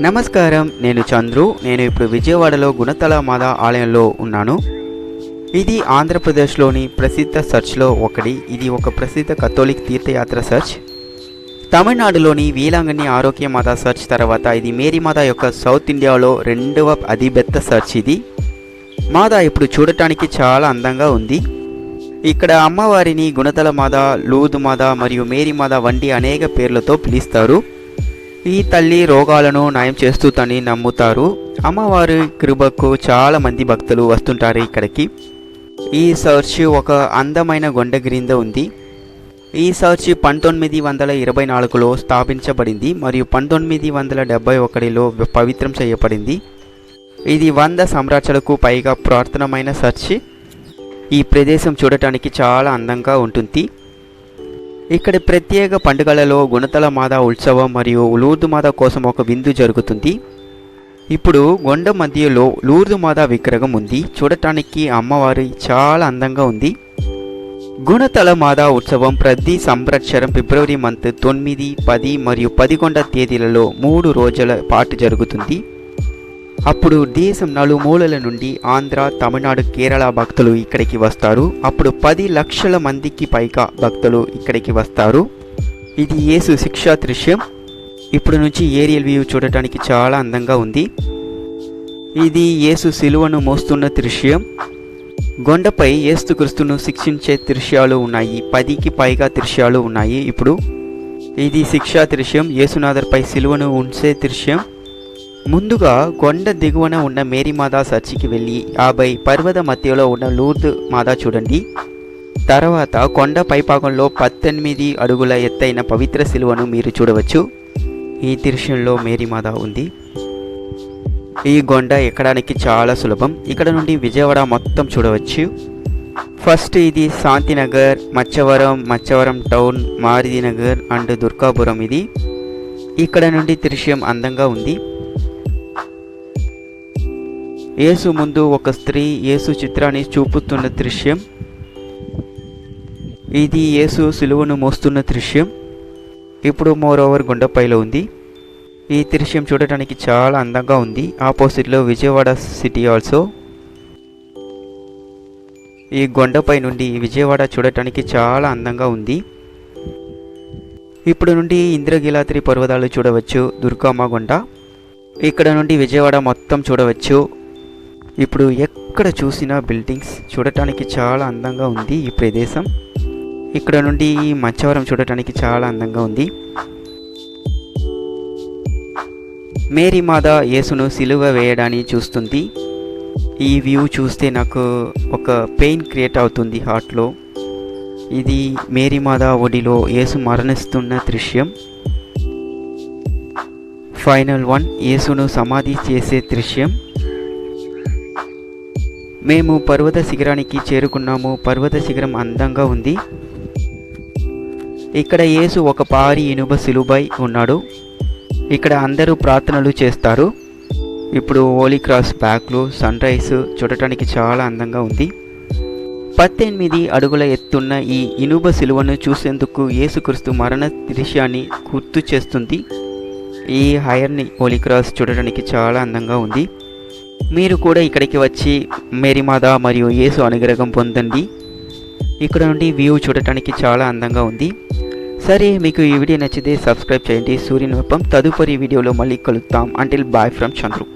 నమస్కారం నేను చంద్రు. నేను ఇప్పుడు విజయవాడలో గుణతల మాత ఆలయంలో ఉన్నాను. ఇది ఆంధ్రప్రదేశ్లోని ప్రసిద్ధ సర్చ్లో ఒకటి. ఇది ఒక ప్రసిద్ధ కథోలిక్ తీర్థయాత్ర సర్చ్ తమిళనాడులోని వీలాంగని ఆరోగ్య మాత సర్చ్ తర్వాత ఇది మేరీ మాత యొక్క సౌత్ ఇండియాలో రెండవ అతిపెద్ద సర్చ్ ఇది. మాత ఇప్పుడు చూడటానికి చాలా అందంగా ఉంది. ఇక్కడ అమ్మవారిని గుణతల మాత లూదు మాత మరియు మేరీ మాత వంటి అనేక పేర్లతో పిలుస్తారు. ఈ తల్లి రోగాలను నయం చేస్తుందని నమ్ముతారు. అమ్మవారి కృపకు చాలా మంది భక్తులు వస్తుంటారు ఇక్కడికి. ఈ చర్చ్ ఒక అందమైన కొండ క్రింద ఉంది. ఈ చర్చ్ పంతొమ్మిది వందల ఇరవై నాలుగులో స్థాపించబడింది మరియు పంతొమ్మిది వందల డెబ్బై ఒకటిలో పవిత్రం చేయబడింది. ఇది వంద సంవత్సరాలకు పైగా పురాతనమైన చర్చ్ ఈ ప్రదేశం చూడటానికి చాలా అందంగా ఉంటుంది. ఇక్కడ ప్రత్యేక పండుగలలో గుణతల మాత ఉత్సవం మరియు లూర్దు మాత కోసం ఒక విందు జరుగుతుంది. ఇప్పుడు కొండ మధ్యలో లూర్దు మాత విగ్రహం ఉంది. చూడటానికి అమ్మవారి చాలా అందంగా ఉంది. గుణతల మాత ఉత్సవం ప్రతి సంవత్సరం ఫిబ్రవరి మంత్ తొమ్మిది పది మరియు పదికొండ తేదీలలో మూడు రోజుల పాటు జరుగుతుంది. అప్పుడు దేశం నలుమూలల నుండి ఆంధ్ర తమిళనాడు కేరళ భక్తులు ఇక్కడికి వస్తారు. అప్పుడు పది లక్షల మందికి పైగా భక్తులు ఇక్కడికి వస్తారు. ఇది యేసు శిక్షా దృశ్యం. ఇప్పుడు నుంచి ఏరియల్ వ్యూ చూడటానికి చాలా అందంగా ఉంది. ఇది యేసు సిలువను మోస్తున్న దృశ్యం. గొండపై ఏస్తుక్రీస్తును శిక్షించే దృశ్యాలు ఉన్నాయి. పదికి పైగా దృశ్యాలు ఉన్నాయి ఇప్పుడు. ఇది శిక్షా దృశ్యం. యేసునాథర్పై సిలువను ఉంచే దృశ్యం. ముందుగా కొండ దిగువన ఉన్న మేరీమాత చర్చికి వెళ్ళి యాభై పర్వత మధ్యలో ఉన్న లూర్ద్ మాత చూడండి. తర్వాత కొండ పైభాగంలో పద్దెనిమిది అడుగుల ఎత్తైన పవిత్ర శిలువను మీరు చూడవచ్చు. ఈ దృశ్యంలో మేరీమాత ఉంది. ఈ కొండ ఎక్కడానికి చాలా సులభం. ఇక్కడ నుండి విజయవాడ మొత్తం చూడవచ్చు. ఫస్ట్ ఇది శాంతినగర్ మచ్చవరం మచ్చవరం టౌన్ మారుతినగర్ అండ్ దుర్గాపురం ఇది. ఇక్కడ నుండి దృశ్యం అందంగా ఉంది. యేసు ముందు ఒక స్త్రీ యేసు చిత్రాన్ని చూపుతున్న దృశ్యం. ఇది యేసు సులువును మోస్తున్న దృశ్యం. ఇప్పుడు మోరోవర్ గుండపైలో గుండెపైలో ఉంది. ఈ దృశ్యం చూడటానికి చాలా అందంగా ఉంది. ఆపోజిట్లో విజయవాడ సిటీ ఆల్సో. ఈ గొండపై నుండి విజయవాడ చూడటానికి చాలా అందంగా ఉంది. ఇప్పుడు నుండి ఇంద్రగిలాద్రి పర్వతాలు చూడవచ్చు. దుర్గమ్మ కొండ ఇక్కడ నుండి విజయవాడ మొత్తం చూడవచ్చు. ఇప్పుడు ఎక్కడ చూసినా బిల్డింగ్స్ చూడటానికి చాలా అందంగా ఉంది ఈ ప్రదేశం. ఇక్కడ నుండి ఈ మచ్చవరం చూడటానికి చాలా అందంగా ఉంది. మేరీ మాత యేసును సిలువ వేయడాన్ని చూస్తుంది. ఈ వ్యూ చూస్తే నాకు ఒక పెయిన్ క్రియేట్ అవుతుంది హార్ట్లో. ఇది మేరీ మాత ఒడిలో యేసు మరణిస్తున్న దృశ్యం. ఫైనల్ వన్ యేసును సమాధి చేసే దృశ్యం. మేము పర్వత శిఖరానికి చేరుకున్నాము. పర్వత శిఖరం అందంగా ఉంది. ఇక్కడ యేసు ఒక పారి ఇనుప సిలుబై ఉన్నాడు. ఇక్కడ అందరూ ప్రార్థనలు చేస్తారు. ఇప్పుడు హోలీ క్రాస్ బ్యాక్లో సన్ రైజ్ చూడటానికి చాలా అందంగా ఉంది. పద్దెనిమిది అడుగుల ఎత్తున్న ఈ ఇనుప సిలువను చూసేందుకు యేసుక్రీస్తు మరణ దృశ్యాన్ని గుర్తు చేస్తుంది. ఈ హైర్ని హోలీ క్రాస్ చూడటానికి చాలా అందంగా ఉంది. మీరు కూడా ఇక్కడికి వచ్చి మేరీమాత మరియు యేసు అనుగ్రహం పొందండి. ఇక్కడ నుండి వ్యూ చూడటానికి చాలా అందంగా ఉంది. సరే మీకు ఈ వీడియో నచ్చితే సబ్స్క్రైబ్ చేయండి. సూర్యన్ తదుపరి వీడియోలో మళ్ళీ కలుద్దాం. Until bye from Chandru